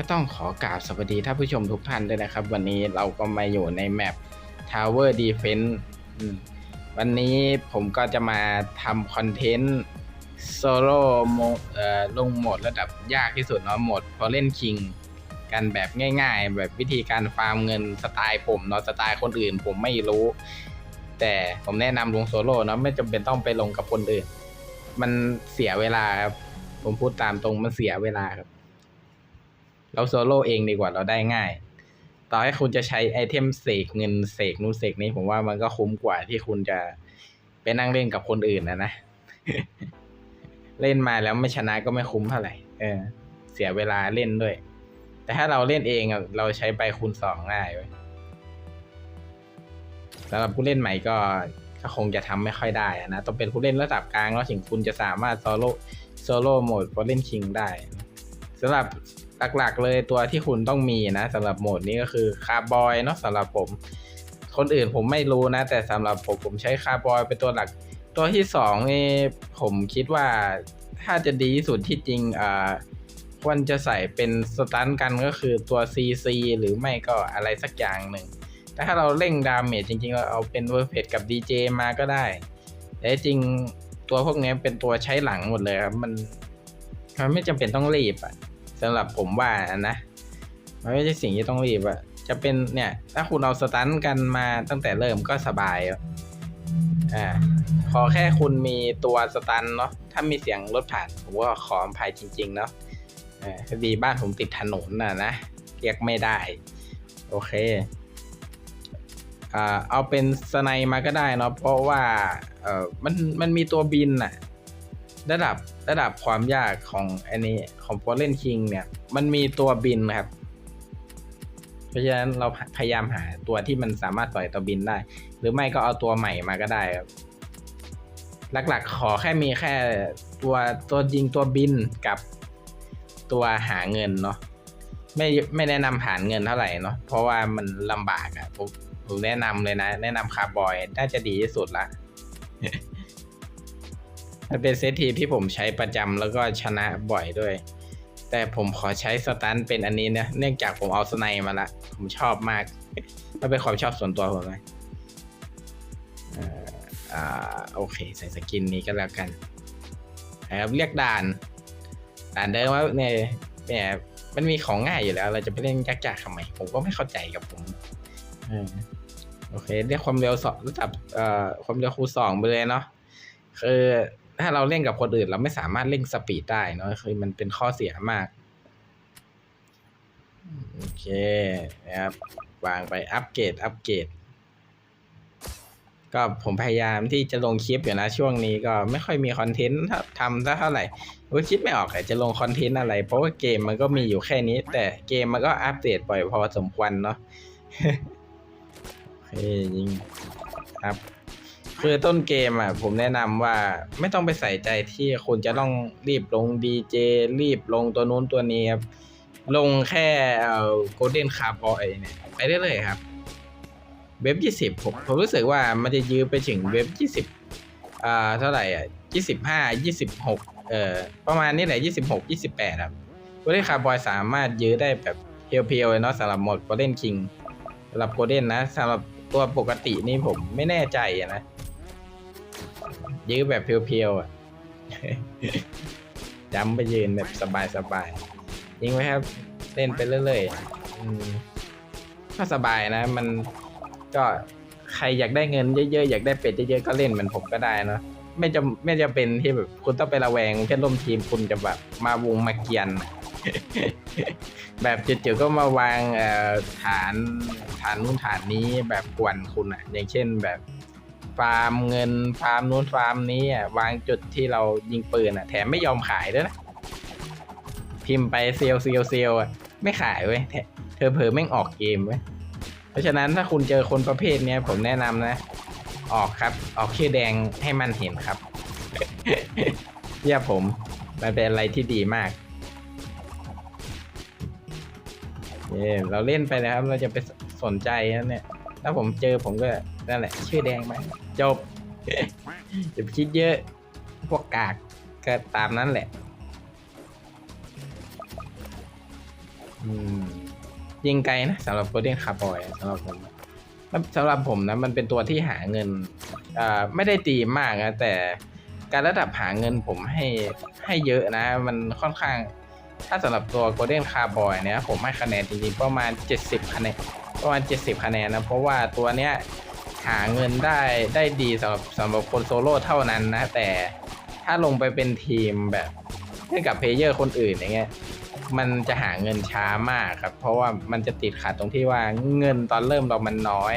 ก็ต้องขอกราบสวัสดีท่านผู้ชมทุกท่านด้วยนะครับ วันนี้เราก็มาอยู่ในแมป Tower Defense วันนี้ผมก็จะมาทำคอนเทนต์โซโล่โมเอ่อลงโหมดระดับยากที่สุดเนาะโหมดพอเล่นคิงกันแบบง่าย ๆ แบบวิธีการฟาร์มเงินสไตล์ผมเนาะสไตล์คนอื่น ผมไม่รู้ แต่ผมแนะนำลงโซโล่เนาะไม่จำเป็นต้องไปลงกับคนอื่น มันเสียเวลาครับผมพูดตามตรงมันเสียเวลาครับ เราโซโล่เองดีกว่าเราได้ง่าย ต่อให้คุณจะใช้ไอเทมเสกเงินเสกนู่นเสกนี้ผมว่ามันก็คุ้มกว่าที่คุณจะไปนั่งเล่นกับคนอื่นนะนะ เล่นมาแล้วไม่ชนะก็ไม่คุ้มเท่าไหร่ เออ เสียเวลาเล่นด้วย แต่ถ้าเราเล่นเองเราใช้ไปคูณสองง่ายเว้ยสำหรับผู้เล่นใหม่ก็ก็คงจะทำไม่ค่อยได้อะนะต้องเป็นผู้เล่นระดับกลางแล้วถึงคุณจะสามารถโซโล่โซโล่โหมดพอเล่นคิงได้สำหรับ หลักๆ เลยตัวที่คุณต้องมีนะสำหรับโหมดนี้ก็คือคาร์บอยเนาะสำหรับผม คนอื่นผมไม่รู้นะ แต่สำหรับผมผมใช้คาร์บอยเป็นตัวหลัก ตัวที่สองนี่ผมคิดว่าถ้าจะดีที่สุดที่จริงอ่าควรจะใส่เป็นสตันกันก็คือตัว CC หรือไม่ก็อะไรสักอย่างหนึ่ง แต่ถ้าเราเร่งดาเมจจริงๆ เราเอาเป็นเวอร์เพดกับ DJ มาก็ได้ แต่จริงตัวพวกนี้เป็นตัวใช้หลังหมดเลยครับ มันมันไม่จำเป็นต้องรีบอะ สำหรับผมว่านะมันไม่ใช่สิ่งที่ต้องรีบอะจะเป็นเนี่ย ถ้าคุณเอาสตันกันมาตั้งแต่เริ่มก็สบายอ่าขอแค่คุณมีตัวสตันเนาะถ้ามีเสียงรถผ่านผมก็ขออภัยจริง ๆ เนาะออพอดีบ้านผมติดถนนน่ะนะเรียกไม่ได้ โอเคเอาเป็นสไนมาก็ได้เนาะเพราะว่าเออมันมันมีตัวบินน่ะ ระดับระดับความยากของอันนี้ของ f a l l e n King เนี่ย มันมีตัวบินครับ เพราะฉะนั้นเราพยายามหาตัวที่มันสามารถปล่อยตัวบินได้ หรือไม่ก็เอาตัวใหม่มาก็ได้ครับ หลักๆ ขอแค่มีแค่ตัวตัวยิงตัวบินกับตัวหาเงินเนาะไม่ไม่แนะนำผ่านเงินเท่าไหร่เนาะเพราะว่ามันลำบากอะ่ะผมผมแนะนำเลยนะ แนะนำคาร์บอยน่าจะดีที่สุดละ มันเป็นเซตทีที่ผมใช้ประจำแล้วก็ชนะบ่อยด้วย แต่ผมขอใช้สตันเป็นอันนี้นะ เนื่องจากผมเอาสไนมาละ ผมชอบมาก มันเป็นความชอบส่วนตัวผมเลยอ่าโอเค ใส่สกินนี้ก็แล้วกันนะครับเรียกด่านด่านเดิมว่าเนี่ยเนี่ยมันมีของง่ายอยู่แล้ว เราจะไปเล่นยากๆทำไม ผมก็ไม่เข้าใจกับผมโอเคเรียกความเร็วสองระดับเอ่อความเร็วคูสองไปเลยเนาะคือ ถ้าเราเล่นกับคนอื่น เราไม่สามารถเร่งสปีดได้เนาะคือมันเป็นข้อเสียมาก โอเคนะครับวางไปอัปเกรดอัปเกรดก็ผมพยายามที่จะลงคลิปอยู่นะ ช่วงนี้ก็ไม่ค่อยมีคอนเทนต์ทำสักเท่าไหร่คิดไม่ออกจะลงคอนเทนต์อะไร เพราะว่าเกมมันก็มีอยู่แค่นี้ แต่เกมมันก็อัปเดตบ่อยพอสมควรเนาะโอเคยิงครับ คือต้นเกมอะผมแนะนำว่าไม่ต้องไปใส่ใจที่คุณจะต้องรีบลงดีเจรีบลงตัวนู้นตัวนี้ครับลงแค่เอ่อโกลเด้นคาร์บอยเนี่ยไปได้เลยครับ เว็บยี่สิบผมผมรู้สึกว่ามันจะยื้อไปถึงเว็บยี่สิบอ่าเท่าไหร่อะยี่สิบห้ายี่สิบหกเอ่อประมาณนี้แหละยี่สิบหกยี่สิบแปดครับโกลเด้นคาร์บอยสามารถยื้อได้แบบเพียวๆเลยเนาะสำหรับหมดโกลเด้นคิงสำหรับโกลเด้นนะสำหรับตัวปกตินี่ผมไม่แน่ใจนะ ยื้อแบบเพียวๆอะจำไปยืนแบบสบายๆยิงไว้ครับ เล่นไปเรื่อยๆก็สบายนะ มันก็ใครอยากได้เงินเยอะๆอยากได้เป็ดเยอะๆก็เล่นเหมือนผมก็ได้เนะไม่จำไม่จะเป็นที่แบบคุณต้องไประแวงเพื่อนร่วมทีมคุณจะแบบมาวงมาเกียน แบบจู่ๆก็มาวางฐานฐานนู้นฐานนี้แบบกวนคุณอะอย่างเช่นแบบ ฟาร์มเงินฟาร์มนู้นฟาร์มนี้อะวางจุดที่เรายิงปืนอะ แถมไม่ยอมขายด้วยนะ พิมพ์ไปเซลเซลเซลอะไม่ขายเว้ยเธอเผลอแม่งออกเกมเว้ยเพราะฉะนั้นถ้าคุณเจอคนประเภทเนี้ยผมแนะนำนะ ออกครับ ออกชื่อแดงให้มันเห็นครับเยี่ยผม มันเป็นอะไรที่ดีมากเย่เราเล่นไปนะครับ เราจะไปสนใจนะเนี่ย ถ้าผมเจอผมก็นั่นแหละ ชื่อแดงไปจบอย่าไปคิดเยอะ พวกกากก็ตามนั้นแหละยิงไกลนะสำหรับโกลเด้นคาร์บอยสำหรับผมสำหรับผมนะมันเป็นตัวที่หาเงินไม่ได้ตีมากนะแต่การระดับหาเงินผมให้ให้เยอะนะ มันค่อนข้าง ถ้าสำหรับตัว Golden Carboi เนี่ยผมให้คะแนนจริงๆประมาณ 70 คะแนน ประมาณ 70 คะแนนนะ เพราะว่าตัวเนี้ยหาเงินได้ได้ดีสำหรับสำหรับคนโซโล่เท่านั้นนะ แต่ถ้าลงไปเป็นทีมแบบเล่นกับเพลเยอร์คนอื่นอย่างเงี้ยมันจะหาเงินช้ามากครับ เพราะว่ามันจะติดขัดตรงที่ว่าเงินตอนเริ่มเรามันน้อย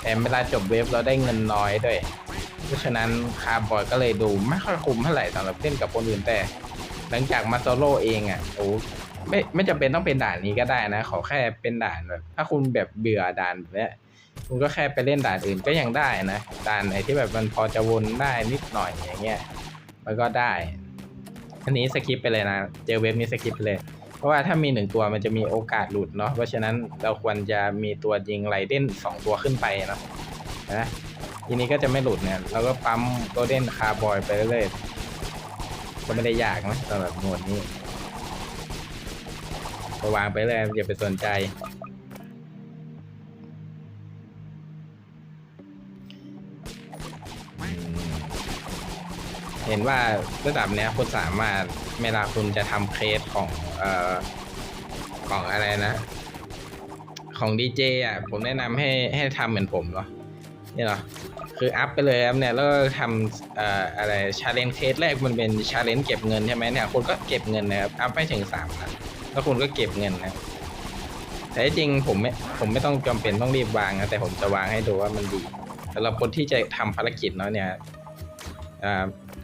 แต่เวลาจบเวฟเราได้เงินน้อยด้วย เพราะฉะนั้นคาร์บอยก็เลยดูไม่ค่อยคุ้มเท่าไหร่สำหรับเล่นกับคนอื่นแต่ หลังจากมาโซโล่เองอะโอ้ ไม่ไม่จำเป็นต้องเป็นด่านนี้ก็ได้นะ ขอแค่เป็นด่านแบบถ้าคุณแบบเบื่อด่านแบบเนี้ยคุณก็แค่ไปเล่นด่านอื่นก็ยังได้นะด่านไหนที่แบบมันพอจะวนได้นิดหน่อยอย่างเงี้ยมันก็ได้ อันนี้สกิปไปเลยนะ เจอเว็บนี้สกิปไปเลย เพราะว่าถ้ามีหนึ่งตัวมันจะมีโอกาสหลุดเนาะเพราะฉะนั้นเราควรจะมีตัวยิงไรเด้นสองตัวขึ้นไปเนาะนะทีนี้ก็จะไม่หลุดเนี่ยเราก็ปั๊มโกลเด้นคาร์บอยไปเรื่อยๆก็ไม่ได้ยากนะสำหรับหมวดนี้ ก็วางไปเลยอย่าไปสนใจ เห็นว่าระดับเนี้ยคุณสามารถเวลาคุณจะทำเคสของเอ่อของอะไรนะ ของดีเจอะ ผมแนะนำให้ให้ทำเหมือนผมเนาะนี่เหรอคืออัพไปเลยครับเนี่ยแล้วทำเอ่ออะไรชาเลนจ์เคสแรกมันเป็นชาเลนจ์เก็บเงินใช่ไหมเนี่ยคุณก็เก็บเงินนะครับอัพไปถึงสามพัน แล้วคุณก็เก็บเงินนะแต่จริงผมไม่ผมไม่ต้องจำเป็นต้องรีบวางนะแต่ผมจะวางให้ดูว่ามันดีสำหรับคนที่จะทำภารกิจเนาะเนี่ย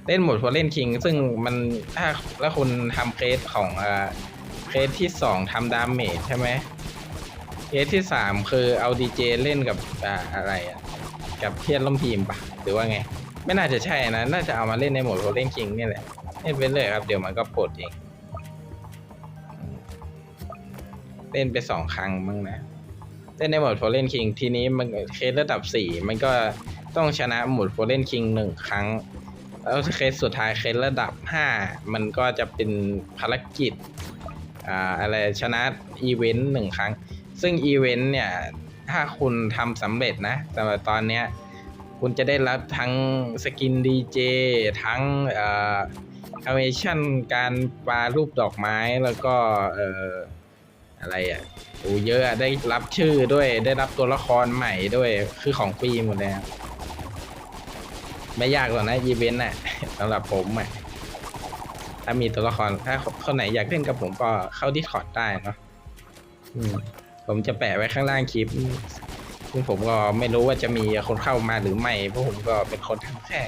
เล่นหมดพอเล่นคิง ซึ่งมันถ้าแล้วคุณทำเคสของอเคสที่สองทำดาเมจใช่ไหมเคสที่สามคือเอาดีเจเล่นกับออะไรอะกับเทียนล่มทีมปะหรือว่าไง ไม่น่าจะใช่นะ น่าจะเอามาเล่นในโหมดโรเล่นคิงนี่แหละเล่นไปเลยครับเดี๋ยวมันก็ปลดเอง เล่นไปสองครั้งมั้งนะเล่นในโหมดโฟเล่นคิงทีนี้มันเคสระดับสี่มันก็ต้องชนะโหมดโฟเล่นคิงหนึ่งครั้ง แล้วเคสสุดท้ายเคสระดับห้ามันก็จะเป็นภารกิจอ่าอะไรชนะอีเวนต์หนึ่งครั้ง ซึ่งอีเวนต์เนี่ยถ้าคุณทำสำเร็จนะสำหรับตอนเนี้ยคุณจะได้รับทั้งสกินดีเจทั้งเอ่อแอนิเมชั่นการปารูปดอกไม้แล้วก็เอ่อ อะไรอะโอ้เยอะอะได้รับชื่อด้วย ได้รับตัวละครใหม่ด้วย คือของฟรีหมดเลยไม่ยากหรอกนะอีเวนต์น่ะสำหรับผมอะถ้ามีตัวละครถ้าคนไหนอยากเล่นกับผมก็เข้าดิสคอร์ดได้เนาะอืมผมจะแปะไว้ข้างล่างคลิปซึ่งผมก็ไม่รู้ว่าจะมีคนเข้ามาหรือไม่ เพราะผมก็เป็นคนทำแค่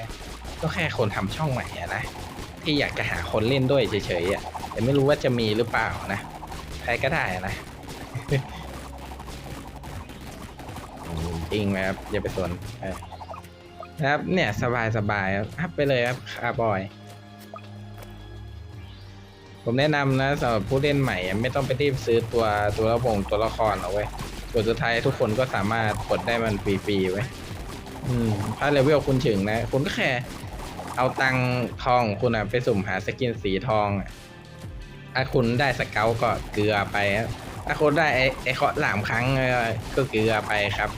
ก็แค่คนทำช่องใหม่อะนะที่อยากจะหาคนเล่นด้วยเฉยๆอะแต่ไม่รู้ว่าจะมีหรือเปล่านะ ใครก็ได้อะนะจริงไหมครับอย่าไปสนนะครับ เนี่ยสบายสบายครับอัพไปเลยครับคาร์บอย ผมแนะนำนะสำหรับผู้เล่นใหม่ ไม่ต้องไปรีบซื้อตัวตัวละครตัวละครเอาไว้ตัวสุดท้ายทุกคนก็สามารถกดได้มันฟรีๆไว้อืมถ้าเลเวลคุณถึงนะ คุณก็แค่เอาตังทองคุณอะไปสุ่มหาสกินสีทองอะ ถ้าคุณได้สเกลก็เกลือไปครับถ้าคุณได้ไอ้ไอ้เคาะหลามครั้งก็เกลือไปครับ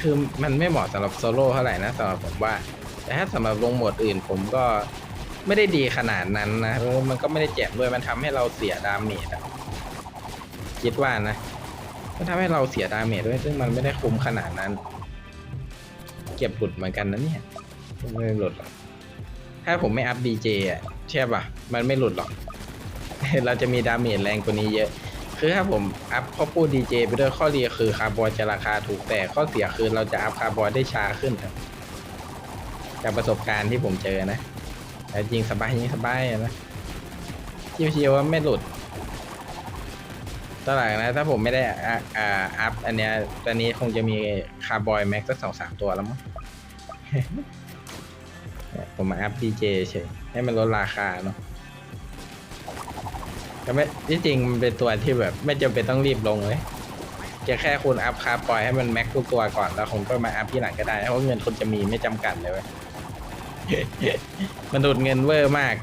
คือมันไม่เหมาะสำหรับโซโล่เท่าไหร่นะสำหรับผมว่า แต่ถ้าสำหรับลงโหมดอื่นผมก็ไม่ได้ดีขนาดนั้นนะมันก็ไม่ได้แจกด้วยมันทำให้เราเสียดาเมจคิดว่านะมันทำให้เราเสียดาเมจด้วย ซึ่งมันไม่ได้คุ้มขนาดนั้น เก็บหลุดเหมือนกันนะเนี่ยไม่หลุดหรอกถ้าผมไม่อัพดีเจอะเชื่อป่ะ มันไม่หลุดหรอก เราจะมีดาเมจแรงกว่านี้เยอะ คือถ้าผมอัพข้อพูดดีเจไปด้วยข้อดีคือคาร์บอนจะราคาถูกแต่ข้อเสียคือเราจะอัพคาร์บอนได้ช้าขึ้นครับจากประสบการณ์ที่ผมเจอนะแต่จริงสบายจริงสบายอะนะชิวๆว่าไม่หลุดตอนหลังนะถ้าผมไม่ได้อ่าอัพอันเนี้ยตอนนี้คงจะมีคาร์บอยแม็กสักสองสามตัวแล้วมั้งผมมาอัพดีเจเฉยให้มันลดราคาเนาะ แต่ไม่ที่จริงมันเป็นตัวที่แบบ ไม่จำเป็นต้องรีบลงเลยจะแค่คุณอัพคาปล่อยให้มันแม็กทุกตัวก่อนแล้วคุณก็มาอัพที่หลังก็ได้เพราะเงินคุณจะมีไม่จำกัดเลยมันดูดเงินเวอร์มาก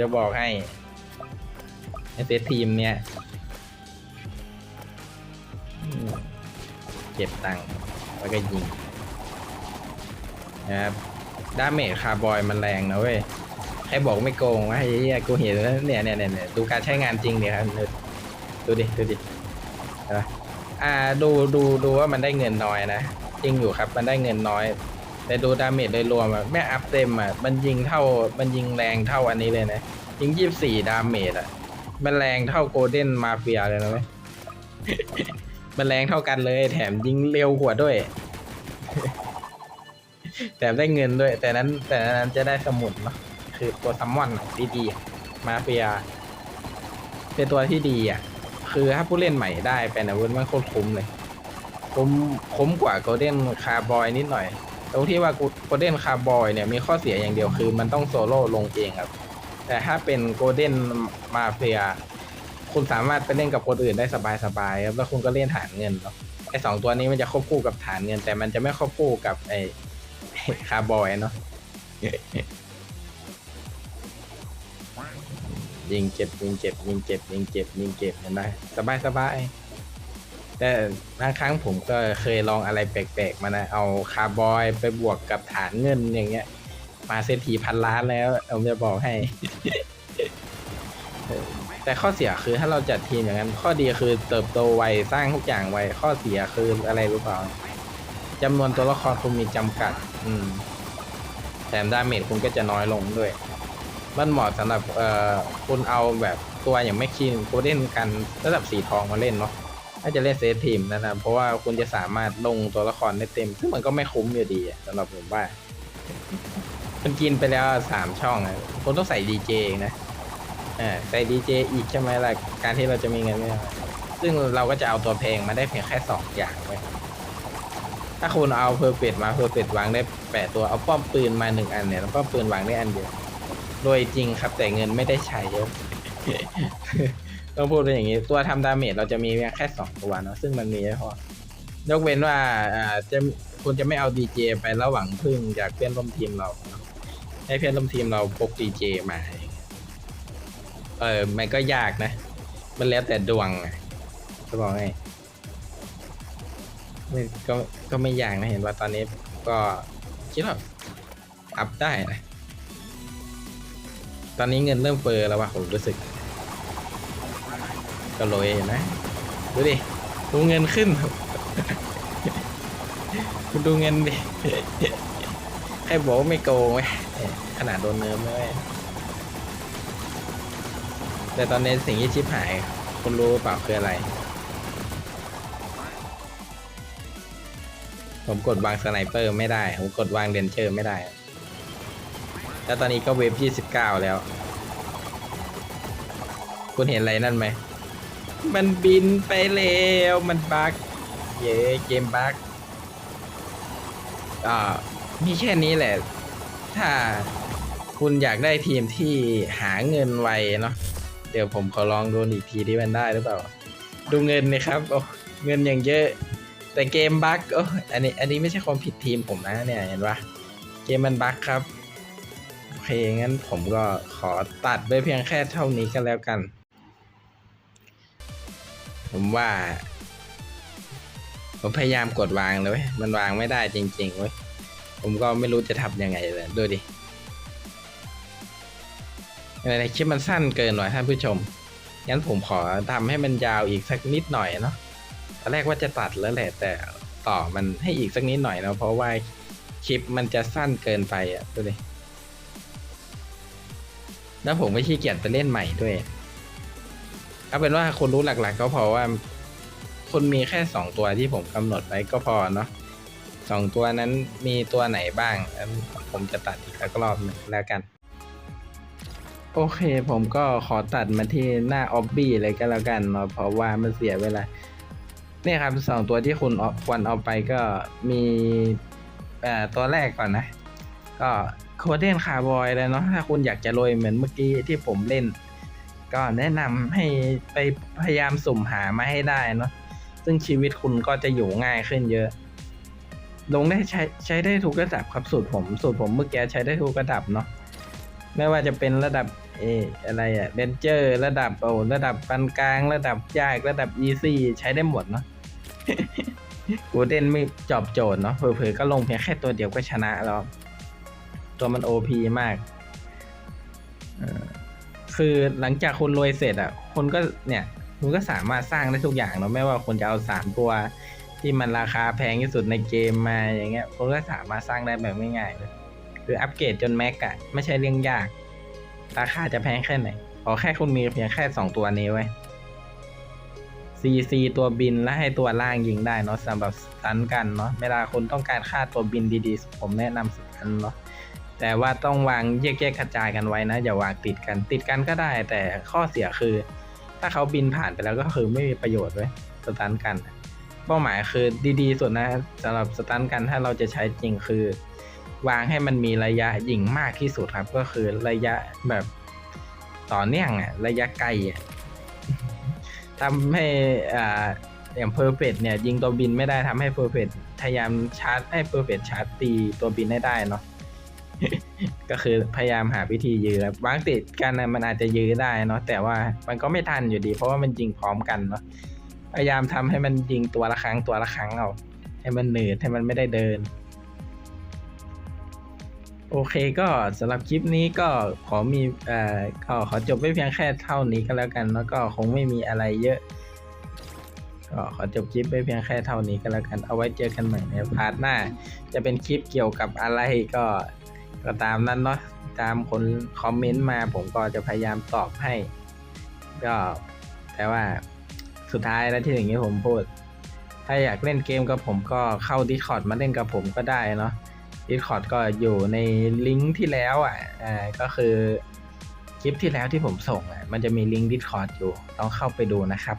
จะบอกให้ไอเซตทีมเนี่ยเก็บตังค์แล้วก็ยิงนะครับดาเมจคาร์บอยมันแรงนะเว้ย ใครบอกไม่โกงวะไอ้เหี้ยกูเห็นแล้วเนี่ยเนี่ยเนี่ยเนี่ยดูการใช้งานจริงเนี่ยครับดูดิดูดิอ่าดูดูดูว่ามันได้เงินน้อยนะจริงอยู่ครับมันได้เงินน้อย แต่ดูดาเมจโดยรวมอะแม่อัพเต็มอะมันยิงเท่ามันยิงแรงเท่าอันนี้เลยนะยิงยี่สิบสี่ดาเมจอะมันแรงเท่าโกลเด้นมาเฟียเลยนะเว้ยมันแรงเท่ากันเลย แถมยิงเร็วกว่าด้วย แถมได้เงินด้วย แต่นั้นแต่นั้นจะได้สมุนเนาะ คือตัวซัมมอนดีๆอะมาเฟีย เป็นตัวที่ดีอะ คือถ้าผู้เล่นใหม่ได้เป็นอาวุธมันโคตรคุ้มเลย คุ้มคุ้มกว่าโกลเด้นคาร์บอยนิดหน่อย ตรงที่ว่าโกลเด้นคาร์บอยเนี่ยมีข้อเสียอย่างเดียวคือมันต้องโซโล่ลงเองครับ แต่ถ้าเป็นโกลเด้นมาเฟีย คุณสามารถไปเล่นกับคนอื่นได้สบายๆครับแล้วคุณก็เล่นฐานเงินเนาะไอสองตัวนี้มันจะควบคู่กับฐานเงิน แต่มันจะไม่ควบคู่กับไอคาร์บอยเนาะ ยิงเจ็บยิงเจ็บยิงเจ็บยิงเจ็บยิงเจ็บเห็นไหมสบายสบายแต่บางครั้งผมก็เคยลองอะไรแปลกๆมานะเอาคาร์บอยไปบวกกับฐานเงินอย่างเงี้ย มาเศรษฐีพันล้านแล้วผมจะบอกให้ แต่ข้อเสียคือถ้าเราจัดทีมอย่างนั้น ข้อดีคือเติบโตไวสร้างทุกอย่างไวข้อเสียคืออะไรรู้เปล่าจำนวนตัวละครคุณมีจำกัด อืมแถมดาเมจคุณก็จะน้อยลงด้วย มันเหมาะสำหรับเอ่อคุณเอาแบบตัวอย่างไม่คินโคเด่นกันระดับสีทองมาเล่นเนาะถ้าจะเล่นเซตทีมนะครับเพราะว่าคุณจะสามารถลงตัวละครได้เต็ม ซึ่งมันก็ไม่คุ้มอยู่ดีสำหรับผมว่ามันกินไปแล้วสามช่องอะคุณต้องใส่ดีเจนะอ่าใส่ดีเจอีกใช่ไหมล่ะการที่เราจะมีเงินไม่ได้ซึ่งเราก็จะเอาตัวเพลงมาได้เพียงแค่สองอย่างไว้ยถ้าคุณเอาเพอร์เฟกมาเพอร์เฟกวางได้แปดตัวเอาป้อมปืนมาหนึ่งอันเนี่ยแล้วป้อมปืนวางได้อันเดียว โดยจริงครับ แต่เงินไม่ได้ใช้ยอะต้องพูดเป็นอย่างนี้ ตัวทำดาเมจเราจะมีเพียงแค่สองตัวเนาะซึ่งมันมีไม่พอยกเว้นว่าอ่าจะคุณจะไม่เอาดีเจไประหว่างพึ่งจากเพื่อนร่วมทีมเราเนอะให้เพื่อนร่วมทีมเราพกดีเจมาอย่างเงี้ยเออมันก็ยากนะ มันแล้วแต่ดวงอะจะบอกไงไม่ก็ก็ไม่ยากนะเห็นว่าตอนนี้ก็คิดว่าอัพได้นะ ตอนนี้เงินเริ่มเฟ้อแล้วว่ะผมรู้สึกก็โรยเห็นไหมดูดิดูเงินขึ้นคุณดูเงินดิให้บอกว่าไม่โกงไหมขนาดโดนเนิร์มเลยแต่ตอนนี้สิ่งที่ชิปหายคุณรู้เปล่าคืออะไร ผมกดวางสไนเปอร์ไม่ได้ ผมกดวางเดนเชอร์ไม่ได้ แล้วตอนนี้ก็เวฟ29แล้ว คุณเห็นอะไรนั่นไหม มันบินไปแล้วมันบั๊กเย้เกมบั๊กอ่ามีแค่นี้แหละ ถ้าคุณอยากได้ทีมที่หาเงินไวเนาะเดี๋ยวผมขอลองดูอีกทีที่มันได้หรือเปล่า ดูเงินนะครับโอ้เงินอย่างเยอะ แต่เกมบั๊กโอ้อันนี้อันนี้ไม่ใช่ความผิดทีมผมนะเนี่ยเห็นปะเกมมันบั๊กครับ เคงั้นผมก็ขอตัดไปเพียงแค่เท่านี้ก็แล้วกัน ผมว่า ผมพยายามกดวางเลยเว้ยมันวางไม่ได้จริงๆเว้ยผมก็ไม่รู้จะทำยังไงเลยดูดิในคลิปมันสั้นเกินหน่อยท่านผู้ชม งั้นผมขอทำให้มันยาวอีกสักนิดหน่อยเนาะตอนแรกว่าจะตัดแล้วแหละแต่ต่อมันให้อีกสักนิดหน่อยเนาะเพราะว่าคลิปมันจะสั้นเกินไปอะดูดิ แล้วผมไม่ขี้เกียจไปเล่นใหม่ด้วยเอาเป็นว่าคนรู้หลักๆ ก็พอว่า คนมีแค่สองตัวที่ผมกำหนดไว้ก็พอเนาะสองตัวนั้นมีตัวไหนบ้าง ผมจะตัดอีกสักรอบหนึ่งแล้วกัน โอเคผมก็ขอตัดมาที่หน้าออบบี้เลยก็แล้วกันเนาะเพราะว่ามันเสียเวลาเนี่ยครับสองตัวที่คุณควรเอาไปก็มีตัวแรกก่อนนะ ก็ โคเดนคาร์บอยเลยเนาะถ้าคุณอยากจะโรยเหมือนเมื่อกี้ที่ผมเล่น ก็แนะนำให้ไปพยายามสุ่มหามาให้ได้เนาะซึ่งชีวิตคุณก็จะอยู่ง่ายขึ้นเยอะ ลงได้ใช้ใช้ได้ทุกระดับครับสูตรผมสูตรผมเมื่อกี้ใช้ได้ทุกระดับเนาะไม่ว่าจะเป็นระดับเอออะไรอะเดนเจอร์ ระดับโอ้ระดับปานกลาง ระดับยากระดับอีซี่ใช้ได้หมดเนาะกูเด่นไม่จอบโจทย์เนาะเผลอๆก็ลงเพียงแค่ตัวเดียวก็ชนะแล้ว ตัวมันโอพีมาก คือหลังจากคุณรวยเสร็จอะ คนก็เนี่ยคุณก็สามารถสร้างได้ทุกอย่างเนาะไม่ว่าคุณจะเอาสามตัว ที่มันราคาแพงที่สุดในเกมมาอย่างเงี้ยคุณก็สามารถสร้างได้แบบง่ายๆเลยคืออัปเกรดจนแม็กอะไม่ใช่เรื่องยาก ราคาจะแพงแค่ไหนขอแค่คุณมีเพียงแค่สองตัวนี้ไว้ CC ตัวบินและให้ตัวล่างยิงได้เนาะสำหรับสตันกันเนาะเวลาคุณต้องการค่าตัวบินดีๆ ผมแนะนำสตันเนาะ แต่ว่าต้องวางแยกๆกระจายกันไว้นะ อย่าวางติดกันติดกันก็ได้ แต่ข้อเสียคือ ถ้าเขาบินผ่านไปแล้วก็คือไม่มีประโยชน์เว้ยสตันกัน เป้าหมายคือดีๆสุดนะสำหรับสตันกันถ้าเราจะใช้จริงคือ วางให้มันมีระยะยิงมากที่สุดครับ ก็คือระยะแบบต่อเนื่องอะระยะไกลอะทำให้อ่าอย่างเพอร์เฟกเนี่ยยิงตัวบินไม่ได้ทำให้เพอร์เฟกพยายามชาร์จให้เพอร์เฟกชาร์จตีตัวบินให้ได้เนาะ ก็คือพยายามหาวิธียื้อครับางติดกันนะมันอาจจะยื้อได้เนาะแต่ว่ามันก็ไม่ทันอยู่ดี เพราะว่ามันยิงพร้อมกันเนาะพยายามทำให้มันยิงตัวละครั้งตัวละครั้งเอาให้มันเหนืดให้มันไม่ได้เดิน โอเคก็สำหรับคลิปนี้ก็ขอมีเอ่อก็ขอจบไว้เพียงแค่เท่านี้ก็แล้วกันแล้วก็คงไม่มีอะไรเยอะก็ขอจบคลิปไว้เพียงแค่เท่านี้ก็แล้วกัน เอาไว้เจอกันใหม่ในพาร์ทหน้า จะเป็นคลิปเกี่ยวกับอะไรก็ ก็ตามนั้นเนาะตามคนคอมเมนต์มาผมก็จะพยายามตอบให้ ก็แต่ว่าสุดท้ายแล้วที่อย่างนี้ผมพูด ถ้าอยากเล่นเกมกับผมก็เข้า Discord มาเล่นกับผมก็ได้เนาะ Discord ก็อยู่ในลิงก์ที่แล้วอะอ่าก็คือคลิปที่แล้วที่ผมส่งอะมันจะมีลิงก์ Discord อยู่ต้องเข้าไปดูนะครับ